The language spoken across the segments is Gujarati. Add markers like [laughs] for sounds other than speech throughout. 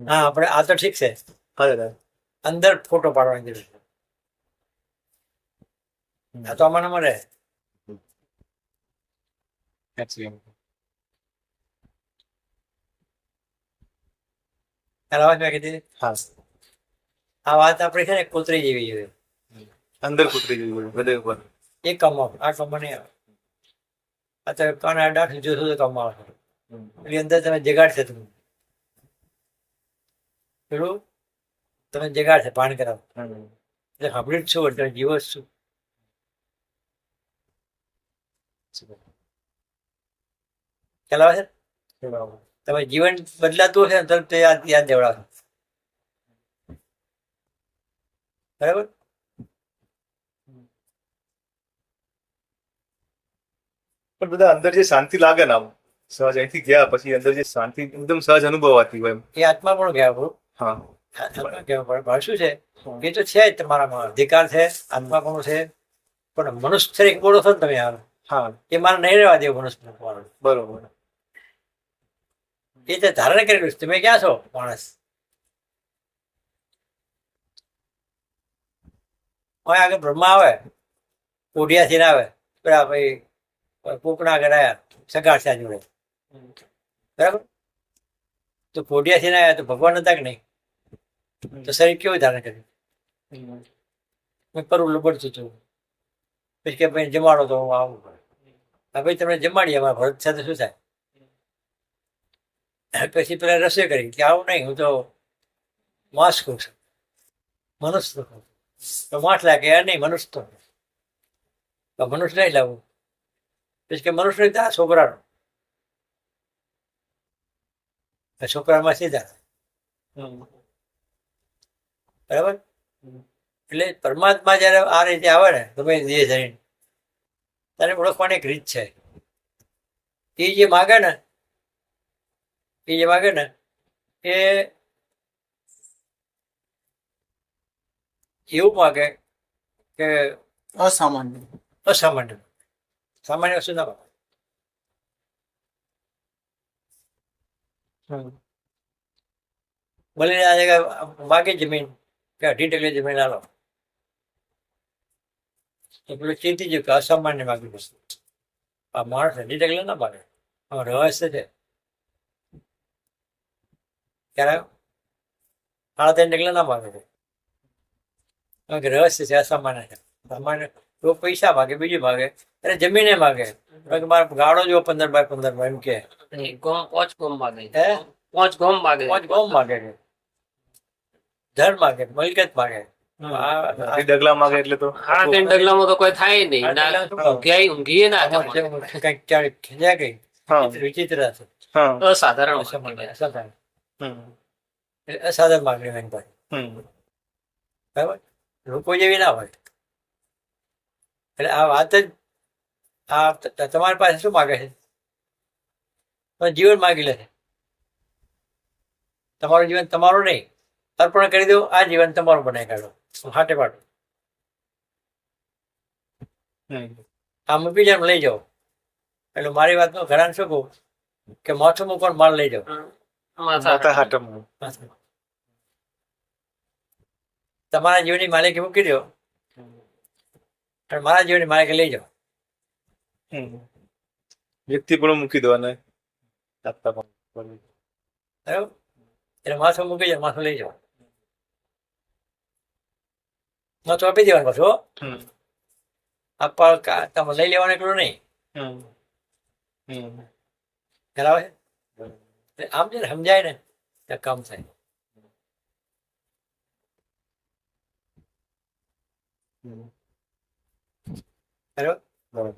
હા આપણે આ તો ઠીક છે. હા અંદર ફોટો પાડવાની જરૂર છે. આ તો આમાં મળે આવે મેં કીધી? હા. આ વાત આપણે છે ને કૂતરી જેવી જોઈએ અંદર કૂતરી જેવું ઉપર. એ કમાવ આ કમાવ નહીં આવે. અત્યારે કાન આડા જોશો તો કમાવ એની અંદર તમે જગાડશે તમે પેલું તમે જગાડશે પાણી કરાવો. એટલે સાંભળી જ છો એટલે જીવો જ છું. ચલાવે છે? તમે જીવન બદલાતું હશે તો તે યાદ યાદ દેવડાવશે. બરાબર? પણ બધા અંદર જે શાંતિ લાગે ને આમ સહજ અહીંથી ગયા પછી અંદર જે શાંતિ એકદમ સહજ અનુભવાતી હોય એ આત્મા પણ ગયા પડું હા. શું છે? એ તો છે જ તમારામાં અધિકાર છે આત્મા છે? પણ મનુષ્ય તરીકે બોલો છો ને તમે યાર હા. એ મારે નહીં રહેવા દેવું મનુષ્ય બરોબર. એ તે ધારણ કરેલું છે તમે ક્યાં છો માણસ? કોઈ આગળ બ્રહ્મા આવે કોઢિયાથી ના આવે પેલા ભાઈ કોકણા આગળ આવ્યા સગાડશા જોડે. બરાબર? તો કોઢિયાથી ના આવ્યા તો ભગવાન હતા કે નહીં? તો શરીર કેવું ધારણ કર્યું? મેં પરવું લબડતું હતું પછી કે ભાઈ જમાડો તો હું આવું પડે. ભાઈ તમને જમાડીએ અમારા ભરત સાથે શું થાય? પછી પેલા રસોઈ કરી. કે આવું નહીં હું તો માંસ કહું છું. મનુષ્ય તો કહું તો માઠ લાગે નહીં મનુષ્ય તો. મનુષ્ય નહીં લાવવું પછી કે મનુષ્ય નહીં આ છોકરાનો. છોકરામાં સીધા બરાબર? એટલે પરમાત્મા જ્યારે આ રીતે આવે ને તમે દેહ ધરીને ત્યારે ઓળખવાની એક રીત છે. એ જે માગે ને એ જે માગે ને એ એવું માગે કે અસામાન્ય. અસામાન્ય. સામાન્ય વસ્તુ ના માગે ભલે આ જગ્યા માગે જમીન, કે અઢી ટકે જમીન આલો. તો પેલું ચિંતી ગયું કે અસામાન્ય માગી વસ્તુ આ માણસ અઢી ટકલા ના ભાગે આમાં રહસ્ય છે. ત્યારે સાડા ત્રણ ટકલા ના માગે છે રહસ્ય છે, અસામાન્ય છે. સામાન્ય, તો પૈસા ભાગે, બીજું માગે અરે જમીને માગે. મારે ગાળો જો પંદર બાય પંદરમાં એમ કે. પોચ ગોમ માગે. હે? પોચ ગોમ માગે. પાંચ ગોમ માગે છે. ધર માગે મિલકત માગે આ- ડગલા માગે એટલે તો ડગલામાં કોઈ થાય નહીં. ઊંઘ્યાય ઊંઘીએ ના કંઈક ક્યારેક ખીજાય ગઈ વિચિત્ર છે. અસાધારણ અસાધારણ. એટલે અસાધારણ. માગણી હોય ભાઈ. બરાબર? લોકો જેવી ના હોય. એટલે આ વાત જ આ ત- ત- તમારી પાસે શું માગે છે? જીવન માગી લે છે. તમારું જીવન તમારું નહીં. અર્પણ કરી દો આ જીવન તમારું બનાવી કાઢો. હાટે પાડો આમ આ મૂકી જાવ લઈ જાઓ. એટલે મારી વાતમાં ઘણા શું કહું કે માથું મૂકો માલ લઈ જાઓ. માથા માતા હાટમ. તમારા જીવનની માલિકી મૂકી દો. મારા જીવનની માલિકી લઈ જાઓ. વ્યક્તિ પણ મૂકી દો અને આપતા પણ બરાબર? એટલે માથું મૂકી જાય માથું લઈ જાઓ માથું આપી દેવાનું પાછું. આપવા તમે લઈ લેવાનું એટલું નહીં. બરાબર આમ છે સમજાય ને તો કામ થાય. બરાબર.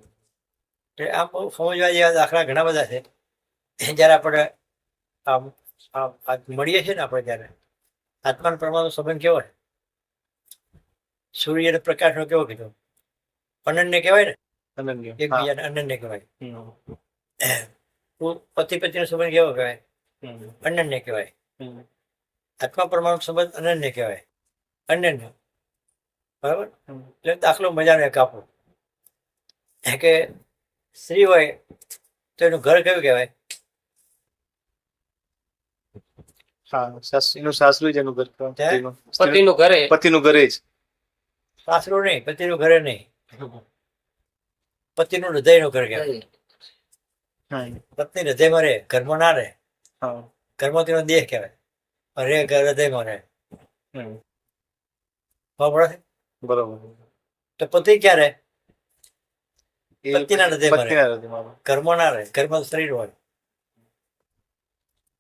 આમ બહુ સમજવા જેવા દાખલા ઘણા બધા છે. જ્યારે આપણે આમ આમ મળીએ છીએ ને આપણે ત્યારે આત્માનો પ્રમાણનો સંબંધ કેવો છે? સૂર્ય અને પ્રકાશનો કેવો કીધો? અનન્ય કહેવાય ને. એકબીજાને અનન્ય કહેવાય. પતિ પતિનો સંબંધ કેવો કહેવાય. અનન્ય કહેવાય. આત્મા પરમાણુ સંબંધ અનન્ય કહેવાય. અનન્ય. બરાબર. એટલે દાખલો મજાનો એક આપો. કે સ્ત્રી હોય તો એનું ઘર કયું કહેવાય? હા સાસ એનું સાસરું જ એનું ઘર. પતિનું. ઘરે પતિનું ઘરે જ. સાસરું નહીં પતિનું ઘરે નહીં. પતિનું હૃદયનું ઘર કહેવાય. હા. પત્ની હૃદયમાં રહે ઘરમાં ના રહે. હા. ઘરમાં તેનો દેહ કહેવાય. ઘર હૃદયમાં રહે? બરોબર તો પતિ ક્યાં રહે. પતિના હૃદયમાં ઘરમાં ના રહે ઘરમાં શરીર હોય.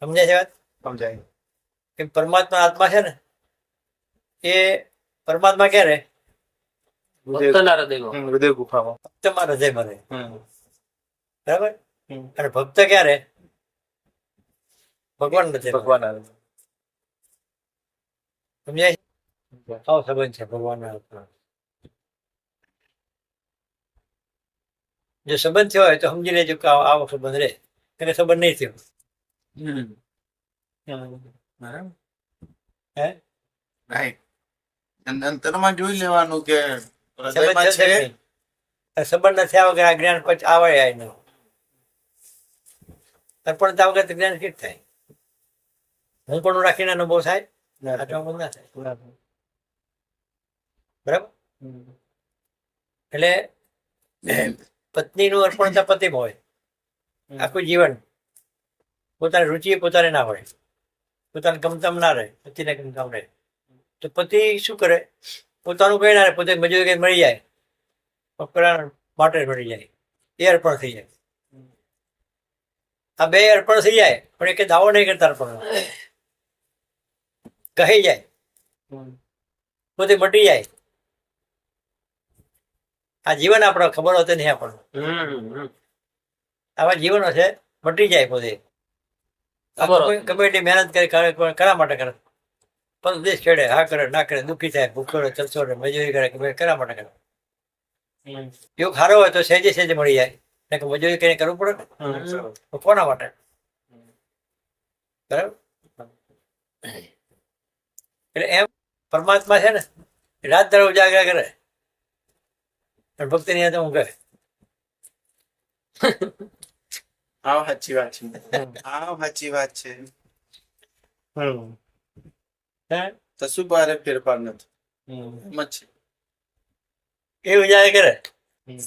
સમજાય છે વાત? સમજાય. કે પરમાત્મા આત્મા છે ને એ પરમાત્મા ક્યારે? રહે હૃદય ભક્તના હૃદય ગુફામાં. ભક્તમાં હૃદયમાં રહે. બરાબર? અને ભક્ત ક્યારે? ભગવાન નથી. ભગવાન સમજાય છે? આવો સંબંધ છે ભગવાનના જો સંબંધ થયો હોય તો સમજી લેજો કે આવો સંબંધ રહે. એને સંબંધ નહીં થયો. બરાબર. હે? રાઈટ અંતરમાં જોઈ લેવાનું કે સંબંધ નથી આવે કે આ આ જ્ઞાન પછી આવે આય નહીં અર્પણતા વગર જ્ઞાન કેટ થાય? હું પણ રાખીને અનુભવ થાય? આ ના થાય. બરાબર? એટલે પત્નીનું અર્પણતા પતિ હોય. આખું જીવન. પોતાની રુચિ પોતાને ના હોય. પોતાને ગમતમ ના રહે. પતિને ગમતમ રહે. તો પતિ શું કરે? પોતાનું કઈ ના રહે પોતે મજૂરી કઈ મળી જાય. પકડા માટે મળી જાય. એ અર્પણ થઈ જાય. આ બે અર્પણ થઈ જાય પણ એ દાવો નહીં કરતા અર્પણ કહી જાય. પોતે મટી જાય. આ જીવન આપણો ખબર હોતી નહીં આપણને. આવા જીવનો છે મટી જાય પોતે. એટલી મહેનત કરી કરે પણ કરા માટે કરે? પણ દેશ છેડે હા કરે ના કરે દુઃખી થાય ભૂખો રહે ચલસો રહે મજૂરી કરે કે કરા માટે કરે? જો યોગ સારો હોય તો સહેજે સહેજે મળી જાય. ને કે મજૂરી કરીને કરવું પડે. કોના માટે? બરાબર? એટલે એમ પરમાત્મા છે ને રાત દર ઉજાગરા કરે. પણ ભક્તિ ની તો કરે આવ સાચી વાત છે આવ સાચી વાત છે હમ. હે? કશું ભારે ફેરફાર નથી. એમ જ છે એ ઉજાગર કરે હમ.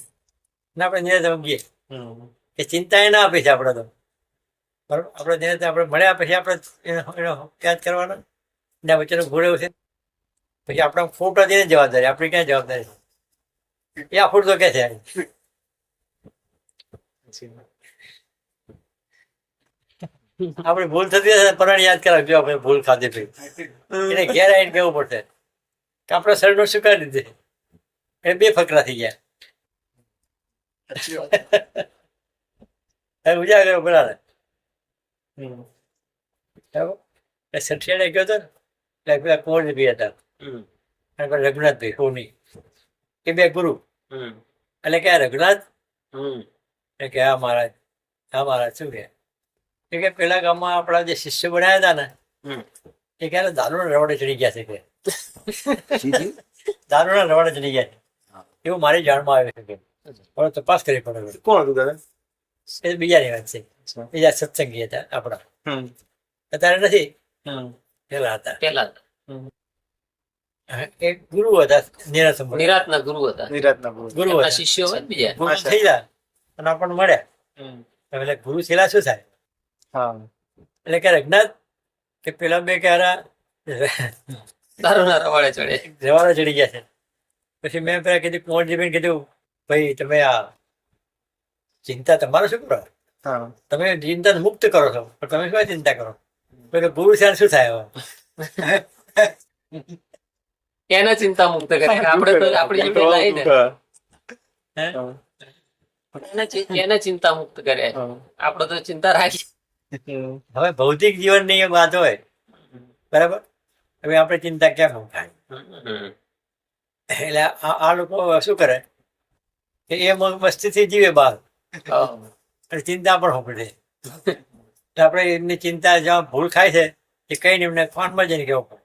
ને આપણે નિરાતે ઊંઘીએ હમ. એ ચિંતા એ ના આપે છે આપણે તો બરાબર આપણે નિરાતે આપણે મળ્યા પછી આપણે એનો યાદ કરવાનો ને વચ્ચેનું ઘોડેવું છે પછી આપણે ફોટો દઈને જવાબદારી આપણી ક્યાં જવાબદારી એ આ ફોટો કે છે. આપણે ભૂલ થતી હશે પરાણે યાદ કરાવજો આપણે ભૂલ ખાધી હતી. એને ઘેર આવીને કેવું પડશે. કે આપણે શરણો સ્વીકારી દીધે એ બે ફકરા થઈ ગયા. ઉજાગર બરાબર. સઠિયાને ગયો હતો ને એટલે પેલા કુંવરજી બી હતા. અને રઘુનાથભાઈ સોની. એ બે ગુરુ. એટલે કે આ રઘુનાથ? કે આ મહારાજ. હા મહારાજ શું કે? કે પેલા ગામમાં આપણા જે શિષ્ય બનાવ્યા હતા ને હમ. એ ક્યારે દારૂના રવાડે ચડી ગયા છે કે. દારૂના રવાડે ચડી ગયા છે. એવું મારી જાણમાં આવે છે કે. હવે તપાસ કરવી પડે કોણ હતું દાદા એ બીજાની વાત છે. બીજા સત્સંગી હતા આપણા. અત્યારે નથી. પેલા હતા. પેલા એક ગુરુ હતા નિરાત નિરાતના ગુરુ હતા. નિરાતના ગુરુ. ગુરુ હતા. શિષ્યો હોય બીજા? ગુરુ ગયા અને આપણને મળ્યા. એટલે ગુરુ થયેલા શું થાય? હા. એટલે કે રઘનાથ કે પેલા બે ક્યારા દારૂના રવાડે ચડે. રવાડે ચડી ગયા છે. પછી મેં પેલા કીધું કુંવરજીબેન કીધું ભાઈ તમે આ ચિંતા તમારો શું કરો? તમે ચિંતા મુક્ત કરો છો. પણ તમે શું ચિંતા કરો? મેં ગુરુ થયા શું થાય હવે? [laughs] એને ચિંતા મુક્ત કરે. આપણે તો આપણી જે પેલા ને. એને ચિંતા મુક્ત કરે. આપણે તો ચિંતા રાખી. હવે ભૌતિક જીવનની એક વાત હોય. બરાબર? હવે આપણે ચિંતા કેમ થાય એટલે આ લોકો શું કરે? કે એ મસ્તી મસ્તીથી જીવે બહાર અને ચિંતા પણ હોપડે આપણે એમની ચિંતા જ્યાં ભૂલ ખાય છે એ કઈ ને એમને ફોનમાં જઈને કેવું પડે.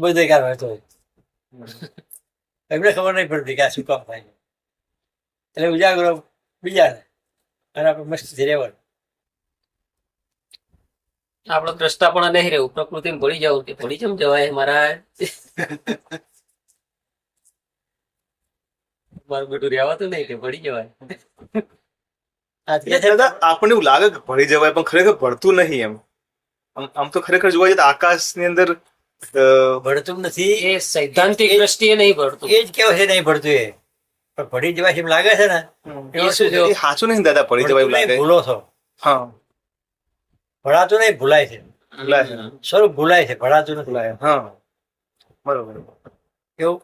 બધું કામ હતો એમને ખબર નહીં પડતી કે આ શું કામ થાય એટલે ઉજાગરો બીજાને અને આપણે મસ્તીથી રહેવાનું આપણો દ્રષ્ટા પણ નહીં રહેવું પ્રકૃતિ ભળી જવું કે ભળી જમ જવાય મારા મારું બેટું રહેવાતું નહીં કે ભળી જવાય આ કે છે આપણને એવું લાગે કે ભળી જવાય પણ ખરેખર ભળતું નહીં એમ આમ આમ તો ખરેખર જોવા જઈએ તો આકાશની અંદર ભળતું નથી. એ સૈદ્ધાંતિક દ્રષ્ટિએ નહીં ભળતું એ જ કેવું છે નહીં ભળતું એ. પણ ભળી જવાય એમ લાગે છે ને. એ શું છે? સાચું નહીં દાદા ભળી જવાય એવું લાગે. ભૂલો છો. હા. ભળાતું નહીં ભૂલાય છે. ભૂલાય છે. સ્વરૂપ ભૂલાય છે ભળાતું નથી. ભૂલાય હા. બરોબર. એવું?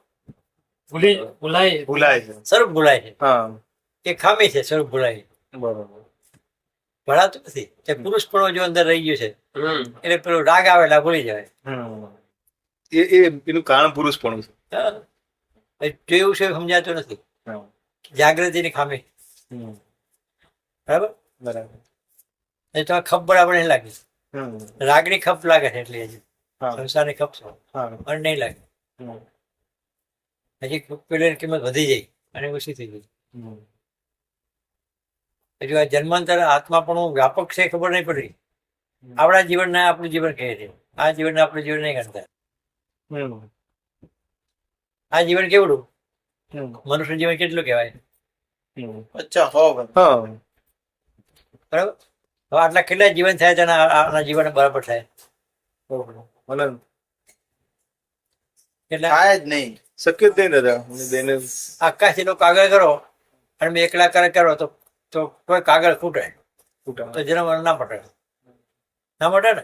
ભૂલી ભૂલાય. ભૂલાય છે. સ્વરૂપ ભૂલાય છે. હા. એ ખામી છે સ્વરૂપ ભૂલાય. બરોબર. ભળાતું નથી. તે પુરુષપણો જો અંદર રહી ગયું છે એટલે પેલું રાગ આવે એટલે ભૂલી જાય હમ. એ એ એનું કારણ પુરુષ પણ છે. એ છે સમજાતું નથી. જાગૃતિ જાગૃતિની ખામી. બરાબર? બરાબર. એ તો ખપ બરાબર નહીં લાગે. રાગની ખપ લાગે છે એટલે હજી. હા. સંસારની ખપ છે. પણ નહીં લાગે. હજી પેલી કિંમત વધી જાય અને ઓછી થઈ ગઈ હમ. હજુ આ જન્માંતર આત્મા પણ વ્યાપક છે ખબર નહીં પડી. આપણા જીવનને આપણું જીવન કહે છે. આ જીવનને આપણું જીવન નહીં ગણતા. આ જીવન કેવડું? મનુષ્ય જીવન કેટલું કહેવાય? અચ્છા હો. બરાબર? હવે આટલા કેટલા જીવન થાય તેના આના જીવન બરાબર થાય? એટલે થાય જ નહીં. શક્ય જ નહીં દાદા. આકાશી નો કાગળ કરો અને મેં એકલા કરે કરો તો તો કોઈ કાગળ ફૂટે. ફૂટા. તો ના મટે ના મટે ને?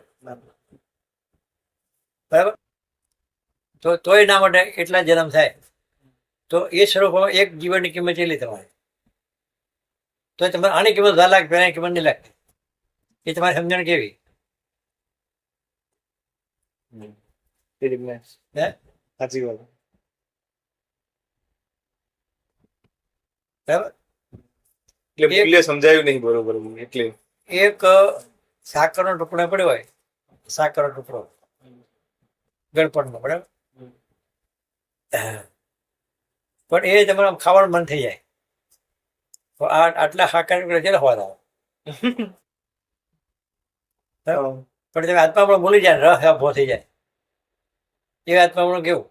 બરાબર? તો તોય ના માટે એટલા જન્મ થાય? તો એ સ્વરૂપમાં એક જીવનની કિંમત એટલી તમારી? તો તમારે આની કિંમત વધારે લાગે પેલાની કિંમત નહીં લાગતી. એ તમારી સમજણ કેવી? સાચી વાત. બરાબર? એટલે મૂલ્ય સમજાયું નહીં બરોબર એટલે. એક સાકરનો ટુકડો પડ્યો હોય સાકરનો ટુકડો. ગણપણનો બરાબર? પણ એ તમારે ખાવાનું મન થઈ જાય. તો આ આટલા સાકર ટુકડા હોવા પણ તમે આત્મા પણ ભૂલી જાય રસ ભો થઈ જાય. એ આત્મા પણ કેવું?